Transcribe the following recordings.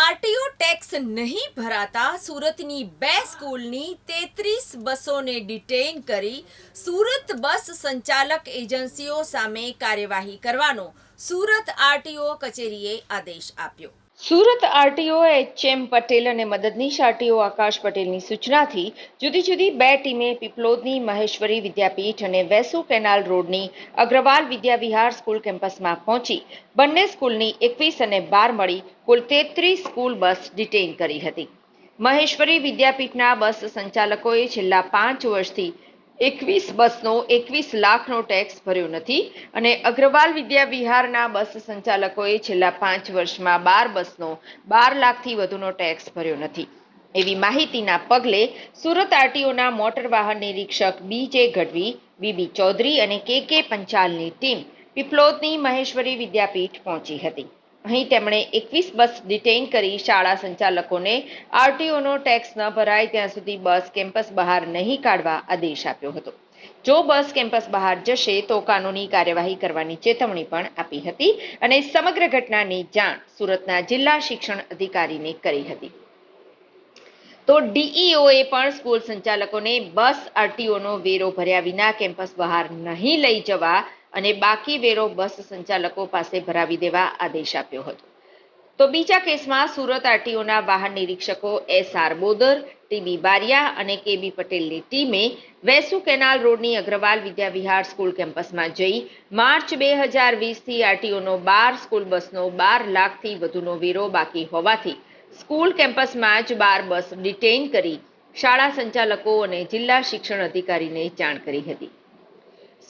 RTO tax નહીં ભરાતા સુરતની બે સ્કૂલની તેત્રીસ બસોને ડિટેઇન કરી સુરત બસ સંચાલક એજન્સીઓ સામે કાર્યવાહી કરવાનો સુરત આરટીઓ કચેરીએ આદેશ આપ્યો. સુરત આરટીઓ એચ.એમ. પટેલ અને મદદનીશ આરટીઓ આકાશ પટેલની સૂચનાથી જુદી જુદી બે ટીમે પીપલોદની મહેશ્વરી વિદ્યાપીઠ અને વેસુ કેનાલ રોડની અગ્રવાલ વિદ્યાવિહાર સ્કૂલ કેમ્પસમાં પહોંચી બંને સ્કૂલની એકવીસ અને બાર મળી કુલ તેત્રીસ સ્કૂલ બસ ડિટેઇન કરી હતી મહેશ્વરી વિદ્યાપીઠના બસ સંચાલકોએ છેલ્લા પાંચ વર્ષથી એકવીસ બસનો એકવીસ લાખનો ટેક્સ ભર્યો નથી અને અગ્રવાલ વિદ્યા વિહારના બસ સંચાલકોએ છેલ્લા પાંચ વર્ષમાં બાર બસનો બાર લાખથી વધુનો ટેક્સ ભર્યો નથી. એવી માહિતીના પગલે સુરત આરટીઓના મોટર વાહન નિરીક્ષક બી જે ગઢવી બીબી ચૌધરી અને કે કે પંચાલની ટીમ પીપલોદની મહેશ્વરી વિદ્યાપીઠ પહોંચી હતી. અહીં તેમણે એકવીસ બસ ડિટેઇન કરી શાળા સંચાલકોને આરટીઓનો ટેક્સ ન ભરાય ત્યાં સુધી બસ કેમ્પસ બહાર નહીં કાઢવા આદેશ આપ્યો હતો. જો બસ કેમ્પસ બહાર જશે તો કાનૂની કાર્યવાહી કરવાની ચેતવણી પણ આપી હતી અને સમગ્ર ઘટનાની જાણ સુરતના જિલ્લા શિક્ષણ અધિકારીને કરી હતી. તો ડીઈઓએ પણ સ્કૂલ સંચાલકોને બસ આરટીઓનો વેરો ભર્યા વિના કેમ્પસ બહાર નહીં લઈ જવા અને બાકી વેરો બસ સંચાલકો પાસે ભરાવી દેવા આદેશ આપ્યો હતો. તો બીજા કેસમાં સુરત આરટીઓના વાહન નિરીક્ષકો S R Bodar, TB Baria અને કેબી પટેલની ટીમે વેસુ કેનાલ રોડની અગ્રવાલ વિદ્યાવિહાર સ્કૂલ કેમ્પસમાં જઈ માર્ચ બે હજાર વીસથી આરટીઓનો બાર, સ્કૂલ બસનો બાર લાખથી વધુનો વેરો બાકી હોવાથી સ્કૂલ કેમ્પસમાં જ બાર બસ ડિટેઇન કરી શાળા સંચાલકો અને જિલ્લા શિક્ષણ અધિકારીને જાણ કરી હતી.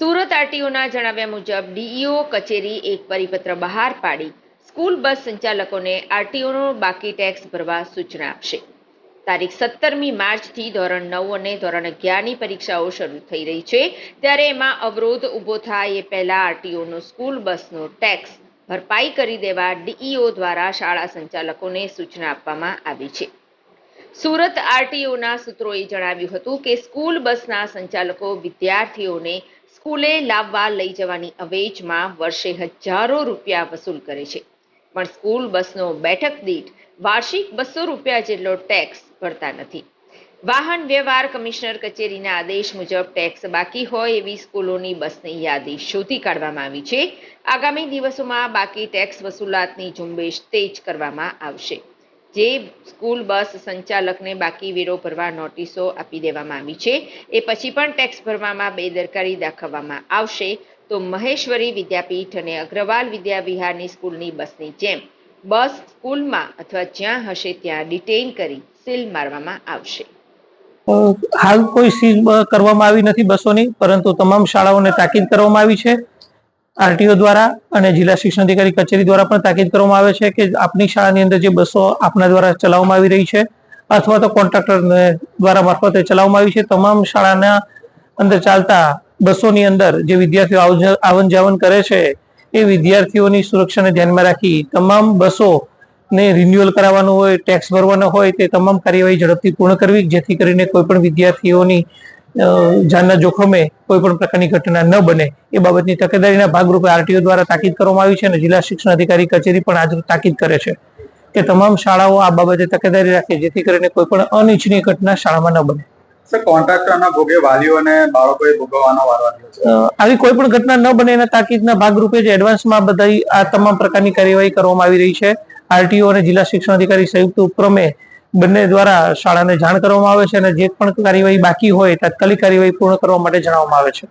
સુરત આરટીઓના જણાવ્યા મુજબ ડીઈઓ કચેરી એક પરિપત્ર બહાર પાડી સ્કૂલ બસ સંચાલકોને આરટીઓનો બાકી ટેક્સ ભરવા સૂચના આપશે. તારીખ સત્તરમી માર્ચથી ધોરણ નવ અને ધોરણ અગિયારની પરીક્ષાઓ શરૂ થઈ રહી છે, ત્યારે એમાં અવરોધ ઊભો થાય એ પહેલા આરટીઓનો સ્કૂલ બસનો ટેક્સ ભરપાઈ કરી દેવા ડીઈઓ દ્વારા શાળા સંચાલકોને સૂચના આપવામાં આવી છે. સુરત આરટીઓના સૂત્રોએ જણાવ્યું હતું કે સ્કૂલ બસના સંચાલકો વિદ્યાર્થીઓને સ્કૂલે લાવવા લઈ જવાની અવેજમાં વર્ષે હજારો રૂપિયા વસૂલ કરે છે. પણ સ્કૂલ બસનો બેઠક દીઠ વાર્ષિક બસો રૂપિયા જેટલો ટેક્સ ભરતા નથી. વાહન વ્યવહાર કમિશનર કચેરીના આદેશ મુજબ ટેક્સ બાકી હોય એવી સ્કૂલોની બસની યાદી શોધી કાઢવામાં આવી છે. આગામી દિવસોમાં બાકી ટેક્સ વસૂલાતની ઝુંબેશ તેજ કરવામાં આવશે. જે સ્કૂલ બસ સંચાલકને બાકી વેરો ભરવા નોટિસો આપી દેવામાં આવી છે. એ પછી પણ ટેક્સ ભરવામાં બેદરકારી દાખવવામાં આવશે. તો મહેશ્વરી વિદ્યાપીઠ અને અગ્રવાલ વિદ્યાવિહારની સ્કૂલની બસની જેમ બસ સ્કૂલમાં અથવા જ્યાં હશે ત્યાં ડિટેઇન કરી સીલ મારવામાં આવશે. હાલ કોઈ સીલ કરવામાં આવી નથી બસોની, પરંતુ તમામ શાળાઓને તાકીદ કરવામાં આવી છે. આરટીઓ દ્વારા અને જિલ્લા શિક્ષણ અધિકારી કચેરી દ્વારા પણ તાકીદ કરવામાં આવે છે કે આપની શાળાની અંદર જે બસો આપના દ્વારા ચલાવવામાં આવી રહી છે અથવા તો કોન્ટ્રાક્ટર દ્વારા મારફતે ચલાવવામાં આવી છે. તમામ શાળાના અંદર ચાલતા બસોની અંદર જે વિદ્યાર્થીઓ આવન જાવન કરે છે એ વિદ્યાર્થીઓની સુરક્ષાને ધ્યાનમાં રાખી તમામ બસો ને રિન્યુઅલ કરાવવાનું હોય ટેક્સ ભરવાનો હોય તે તમામ કાર્યવાહી ઝડપથી પૂર્ણ કરવી, જેથી કરીને કોઈ પણ વિદ્યાર્થીઓની જાનના જોખમે કોઈ પણ પ્રકારની ઘટના ન બને. એ બાબતની તકેદારીના ભાગરૂપે આરટીઓ દ્વારા તાકીદ કરવામાં આવી છે અને જિલ્લા શિક્ષણ અધિકારી કચેરી પણ આજ તાકીદ કરે છે કે તમામ શાળાઓ આ બાબતે તકેદારી રાખે જેથી કરીને કોઈ પણ અનિચ્છનીય ઘટના શાળામાં ન બને. આવી કોઈ પણ ઘટના ન બને એના તાકીદના ભાગરૂપે જ એડવાન્સમાં બધા આ તમામ પ્રકારની કાર્યવાહી કરવામાં આવી રહી છે. આરટીઓ અને જિલ્લા શિક્ષણ અધિકારી સંયુક્ત ઉપક્રમે બંને દ્વારા શાળાને જાણ કરવામાં આવે છે અને જે પણ કાર્યવાહી બાકી હોય, તાત્કાલિક કાર્યવાહી પૂર્ણ કરવા માટે જણાવવામાં આવે છે.